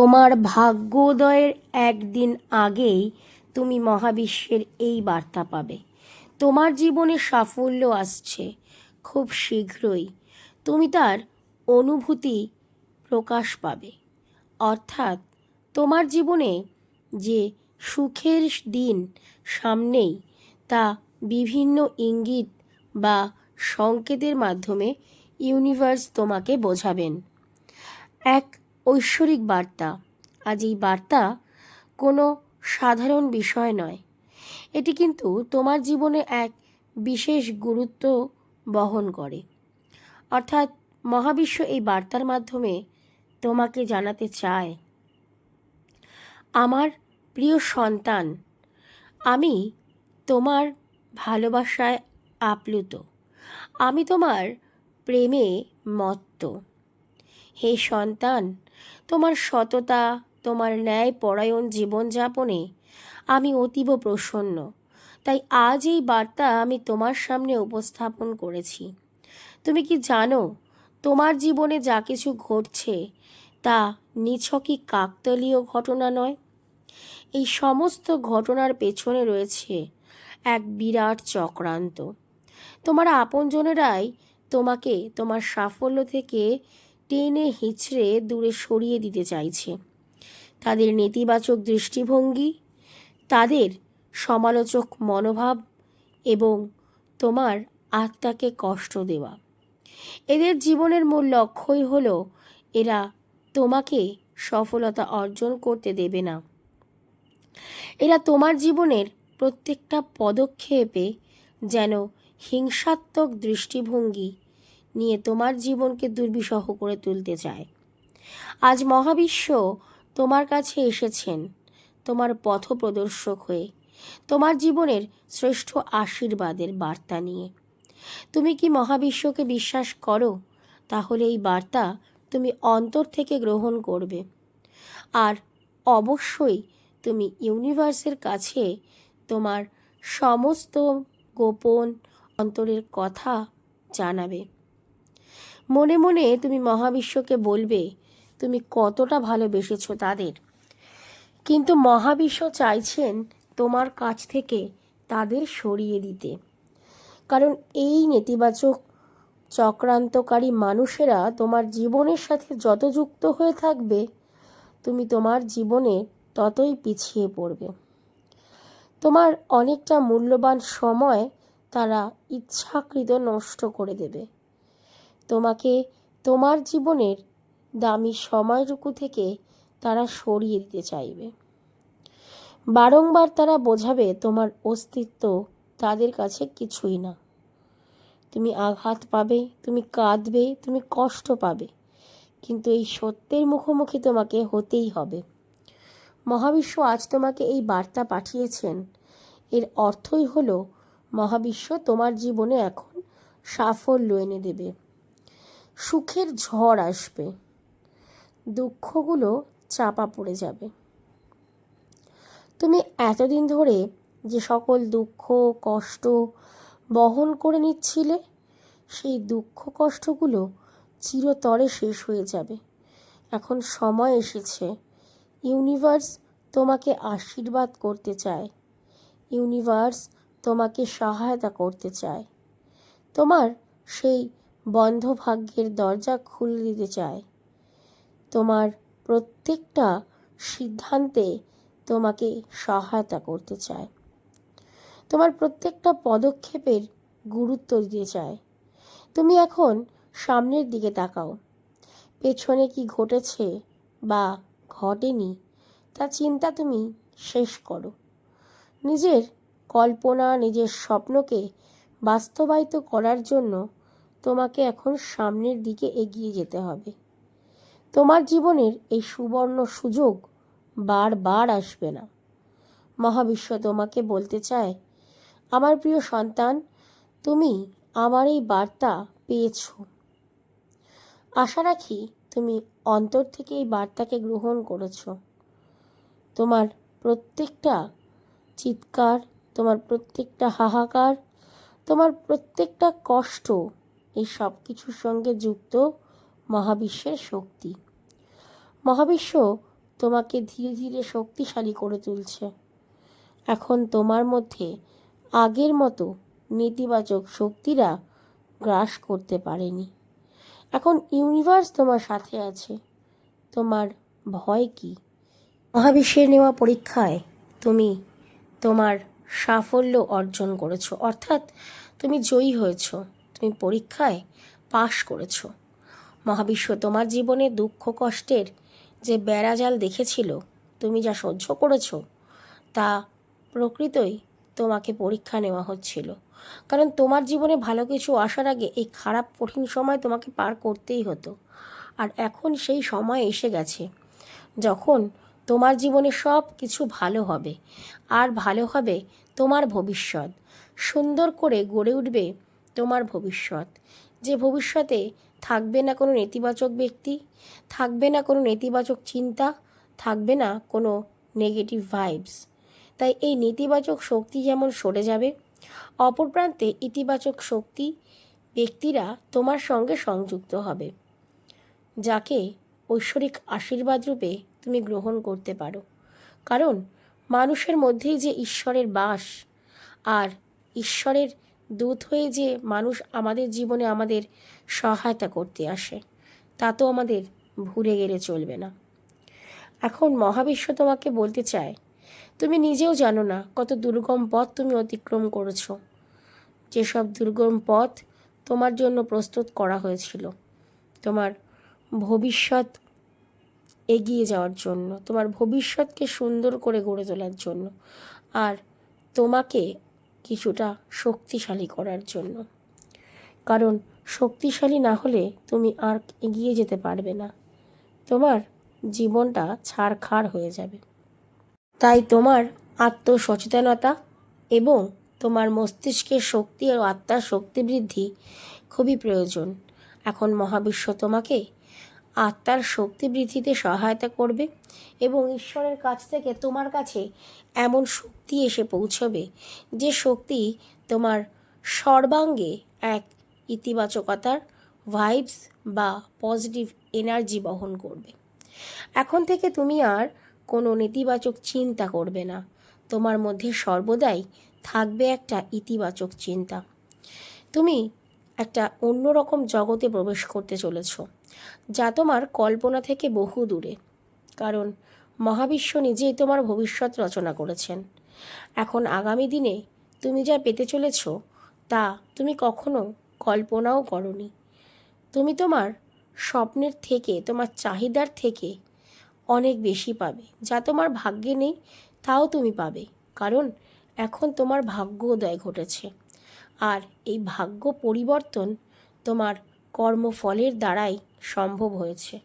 তোমার ভাগ্যোদয়ের একদিন আগেই তুমি মহাবিশ্বের এই বার্তা পাবে। তোমার জীবনে সাফল্য আসছে খুব শীঘ্রই। তুমি তার অনুভূতি প্রকাশ পাবে। অর্থাৎ তোমার জীবনে যে সুখের দিন সামনেই তা বিভিন্ন ইঙ্গিত বা সংকেতের মাধ্যমে ইউনিভার্স তোমাকে বোঝাবেন। এক ঐশ্বরিক বার্তা। আজ এই বার্তা কোনো সাধারণ বিষয় নয়। এটি কিন্তু তোমার জীবনে এক বিশেষ গুরুত্ব বহন করে। অর্থাৎ মহাবিশ্ব এই বার্তার মাধ্যমে তোমাকে জানাতে চায়, আমার প্রিয় সন্তান, আমি তোমার ভালোবাসায় আপ্লুত। আমি তোমার প্রেমে মত্ত। হে সন্তান, তোমার সততা, তোমার ন্যায় পরায়ণ জীবনযাপনে আমি অতীব প্রসন্ন। তাই আজ এই বার্তা আমি তোমার সামনে উপস্থাপন করেছি। তুমি কি জানো, তোমার জীবনে যা কিছু ঘটছে, তা নিছকই কাকতলীয় ঘটনা নয়? এই সমস্ত ঘটনার পেছনে রয়েছে এক বিরাট চক্রান্ত। তোমার আপনজনেরাই তোমাকে, তোমার সাফল্য থেকে টেনে হিচড়ে দূরে সরিয়ে দিতে চাইছে। তাদের নেতিবাচক দৃষ্টিভঙ্গি, তাদের সমালোচক মনোভাব এবং তোমার আত্মাকে কষ্ট দেওয়া। এদের জীবনের মূল লক্ষ্যই হল, এরা তোমাকে সফলতা অর্জন করতে দেবে না। এরা তোমার জীবনের প্রত্যেকটা পদক্ষেপে যেন হিংসাত্মক দৃষ্টিভঙ্গি নিয়ে তোমার জীবনকে দুর্বিষহ করে তুলতে চায়। আজ মহাবিশ্ব তোমার কাছে এসেছেন, তোমার পথপ্রদর্শক হয়ে, তোমার জীবনের শ্রেষ্ঠ আশীর্বাদের বার্তা নিয়ে। তুমি কি মহাবিশ্বকে বিশ্বাস করো? তাহলে এই বার্তা তুমি অন্তর থেকে গ্রহণ করবে। আর অবশ্যই তুমি ইউনিভার্সের কাছে তোমার সমস্ত গোপন অন্তরের কথা জানাবে। মনে মনে তুমি মহাবিশ্বকে বলবে, তুমি কতটা ভালোবেসেছো তাদের। কিন্তু মহাবিশ্ব চাইছেন তোমার কাছ থেকে তাদের সরিয়ে দিতে। কারণ এই নেতিবাচক চক্রান্তকারী মানুষেরা তোমার জীবনের সাথে যত যুক্ত হয়ে থাকবে, তুমি তোমার জীবনে ততই পিছিয়ে পড়বে। তোমার অনেকটা মূল্যবান সময় তারা ইচ্ছাকৃত নষ্ট করে দেবে। তোমাকে তোমার জীবনের দামি সময়টুকু থেকে তারা সরিয়ে দিতে চাইবে। বারংবার তারা বোঝাবে, তোমার অস্তিত্ব তাদের কাছে কিছুই না। তুমি আঘাত পাবে, তুমি কাঁদবে, তুমি কষ্ট পাবে, কিন্তু এই সত্যের মুখোমুখি তোমাকে হতেই হবে। মহাবিশ্ব আজ তোমাকে এই বার্তা পাঠিয়েছেন। এর অর্থই হলো, মহাবিশ্ব তোমার জীবনে এখন সাফল্য এনে দেবে। সুখের ঝড় আসবে। দুঃখগুলো চাপা পড়ে যাবে। তুমি এতদিন ধরে যে সকল দুঃখ, কষ্ট বহন করে নিচ্ছিলে, সেই দুঃখ, কষ্টগুলো চিরতরে শেষ হয়ে যাবে। এখন সময় এসেছে। ইউনিভার্স তোমাকে আশীর্বাদ করতে চায়। ইউনিভার্স তোমাকে সহায়তা করতে চায়। তোমার সেই বন্ধ ভাগ্যের দরজা খুলে দিতে চায়। তোমার প্রত্যেকটা সিদ্ধান্তে তোমাকে সহায়তা করতে চায়। তোমার প্রত্যেকটা পদক্ষেপের গুরুত্ব দিতে চায়। তুমি এখন সামনের দিকে তাকাও। পেছনে কি ঘটেছে বা ঘটেনি, তা চিন্তা তুমি শেষ করো। নিজের কল্পনা, নিজের স্বপ্নকে বাস্তবায়িত করার জন্য তোমাকে এখন সামনের দিকে এগিয়ে যেতে হবে। তোমার জীবনের এই সুবর্ণ সুযোগ বারবার আসবে না। মহাবিশ্ব তোমাকে বলতে চায়, আমার প্রিয় সন্তান, তুমি আমার এই বার্তা পেয়েছ। আশা রাখি তুমি অন্তর থেকে এই বার্তাকে গ্রহণ করেছ। তোমার প্রত্যেকটা চিৎকার, তোমার প্রত্যেকটা হাহাকার, তোমার প্রত্যেকটা কষ্ট এই সব কিছুর সঙ্গে যুক্ত মহাবিশ্বের শক্তি। মহাবিশ্ব তোমাকে ধীরে ধীরে শক্তিশালী করে তুলছে। এখন তোমার মধ্যে আগের মতো নেতিবাচক শক্তিরা গ্রাস করতে পারেনি। এখন ইউনিভার্স তোমার সাথে আছে। তোমার ভয় কি? মহাবিশ্বের নেওয়া পরীক্ষায় তুমি তোমার সাফল্য অর্জন করেছ। অর্থাৎ তুমি জয়ী হয়েছো। তুমি পরীক্ষায় পাশ করেছ। মহাবিশ্ব, তোমার জীবনে দুঃখ কষ্টের যে বেড়াজাল দেখেছিল, তুমি যা সহ্য করেছ, তা প্রকৃতই তোমাকে পরীক্ষা নেওয়া হচ্ছিল। কারণ তোমার জীবনে ভালো কিছু আসার আগে এই খারাপ, কঠিন সময় তোমাকে পার করতেই হতো। আর এখন সেই সময় এসে গেছে, যখন তোমার জীবনে সব কিছু ভালো হবে। আর ভালো হবে তোমার ভবিষ্যৎ। সুন্দর করে গড়ে উঠবে তোমার ভবিষ্যৎ। যে ভবিষ্যতে থাকবে না কোনো নেতিবাচক ব্যক্তি, থাকবে না কোনো নেতিবাচক চিন্তা, থাকবে না কোনো নেগেটিভ ভাইবস তাই এই নেতিবাচক শক্তি যেমন সরে যাবে, অপর প্রান্তে ইতিবাচক শক্তি ব্যক্তিরা তোমার সঙ্গে সংযুক্ত হবে, যাকে ঐশ্বরিক আশীর্বাদ রূপে তুমি গ্রহণ করতে পারো। কারণ মানুষের মধ্যেই যে ঈশ্বরের বাস আর ঈশ্বরের দূত হয়ে যে মানুষ আমাদের জীবনে আমাদের সহায়তা করতে আসে, তা তো আমাদের ভুলে গেলে চলবে না। এখন মহাবিশ্ব তোমাকে বলতে চায়, তুমি নিজেও জানো না কত দুর্গম পথ তুমি অতিক্রম করেছ। যেসব দুর্গম পথ তোমার জন্য প্রস্তুত করা হয়েছিল, তোমার ভবিষ্যৎ এগিয়ে যাওয়ার জন্য, তোমার ভবিষ্যৎকে সুন্দর করে গড়ে তোলার জন্য, আর তোমাকে কিছুটা শক্তিশালী করার জন্য। কারণ শক্তিশালী না হলে তুমি আর এগিয়ে যেতে পারবে না। তোমার জীবনটা ছাড়খাড় হয়ে যাবে। তাই তোমার আত্মসচেতনতা এবং তোমার মস্তিষ্কের শক্তি ও আত্মার শক্তি বৃদ্ধি খুবই প্রয়োজন। এখন মহাবিশ্ব তোমাকে আত্মার শক্তি বৃদ্ধিতে সহায়তা করবে এবং ঈশ্বরের কাছ থেকে তোমার কাছে এমন শক্তি এসে পৌঁছবে যে শক্তি তোমার সর্বাঙ্গে এক ইতিবাচকতার ভাইবস বা পজিটিভ এনার্জি বহন করবে। এখন থেকে তুমি আর কোনো নেতিবাচক চিন্তা করবে না। তোমার মধ্যে সর্বদাই থাকবে একটা ইতিবাচক চিন্তা। তুমি একটা অন্যরকম জগতে প্রবেশ করতে চলেছ। যা তোমার কল্পনা থেকে বহু দূরে। কারণ মহাবিশ্ব নিজেই তোমার ভবিষ্যৎ রচনা করেছেন। এখন আগামী দিনে তুমি যা পেতে চলেছ, তা তুমি কখনো কল্পনাও করনি। তুমি তোমার স্বপ্নের থেকে, তোমার চাহিদার থেকে অনেক বেশি পাবে। যা তোমার ভাগ্যে নেই, তাও তুমি পাবে। কারণ এখন তোমার ভাগ্যোদয় ঘটেছে। আর এই ভাগ্য পরিবর্তন তোমার কর্মফলের দ্বারাই সম্ভব হয়েছে।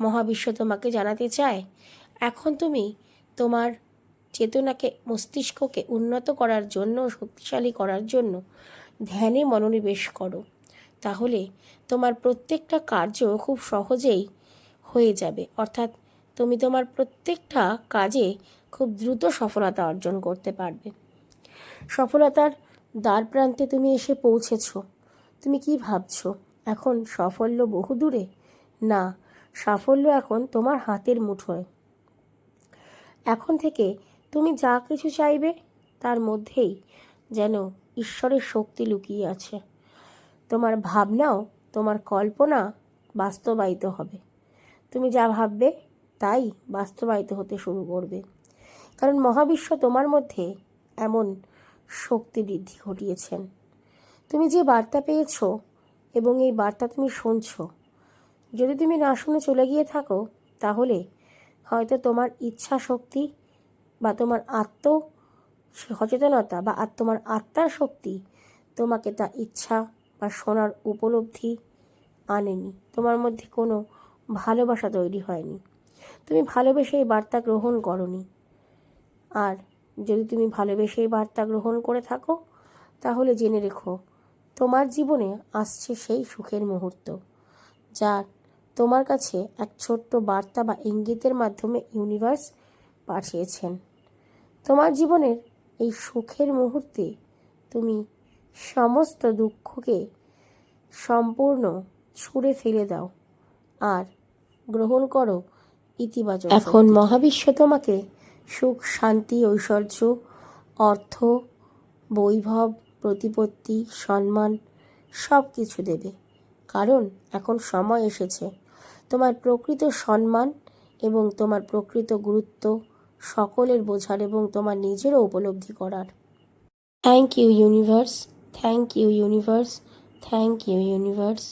মহাবিশ্ব তোমাকে জানাতে চায়, এখন তুমি তোমার চেতনাকে, মস্তিষ্ককে উন্নত করার জন্য, শক্তিশালী করার জন্য ধ্যানে মনোনিবেশ করো। তাহলে তোমার প্রত্যেকটা কার্য খুব সহজেই হয়ে যাবে। অর্থাৎ তুমি তোমার প্রত্যেকটা কাজে খুব দ্রুত সফলতা অর্জন করতে পারবে। সফলতার দ্বার প্রান্তে তুমি এসে পৌঁছেছ। তুমি কি ভাবছ? এখন সাফল্য বহুদূরে? না, সাফল্য এখন তোমার হাতের মুঠোয়। এখন থেকে তুমি যা কিছু চাইবে তার মধ্যেই যেন ঈশ্বরের শক্তি লুকিয়ে আছে। তোমার ভাবনাও, তোমার কল্পনা বাস্তবায়িত হবে। তুমি যা ভাববে তাই বাস্তবায়িত হতে শুরু করবে। কারণ মহাবিশ্ব তোমার মধ্যে এমন শক্তি বৃদ্ধি ঘটিয়েছেন। তুমি যে বার্তা পেয়েছ এবং এই বার্তা তুমি শুনছ। যদি তুমি না শুনে চলে গিয়ে থাকো, তাহলে হয়তো তোমার ইচ্ছা শক্তি বা তোমার আত্ম সচেতনতা বা তোমার আত্মার শক্তি তোমাকে তা ইচ্ছা বা শোনার উপলব্ধি আনেনি। তোমার মধ্যে কোনো ভালোবাসা তৈরি হয়নি। তুমি ভালোবেসে এই বার্তা গ্রহণ করনি। আর যদি তুমি ভালোবেসে এই বার্তা গ্রহণ করে থাকো, তাহলে জেনে রেখো তোমার জীবনে আসছে সেই সুখের মুহূর্ত, যা তোমার কাছে এক ছোট্ট বার্তা বা ইঙ্গিতের মাধ্যমে ইউনিভার্স পাঠিয়েছেন। তোমার জীবনের এই সুখের মুহূর্তে তুমি সমস্ত দুঃখকে সম্পূর্ণ ছুঁড়ে ফেলে দাও আর গ্রহণ করো ইতিবাচক এখন মহাবিশ্ব তোমাকে সুখ, শান্তি, ঐশ্বর্য, অর্থ, বৈভব প্রতিপত্তি, সম্মান সব কিছু দেবে। কারণ এখন সময় এসেছে। তোমার প্রকৃত সম্মান এবং তোমার প্রকৃত গুরুত্ব সকলের বোঝার এবং তোমার নিজেরও উপলব্ধি করার। Thank you universe thank you universe thank you universe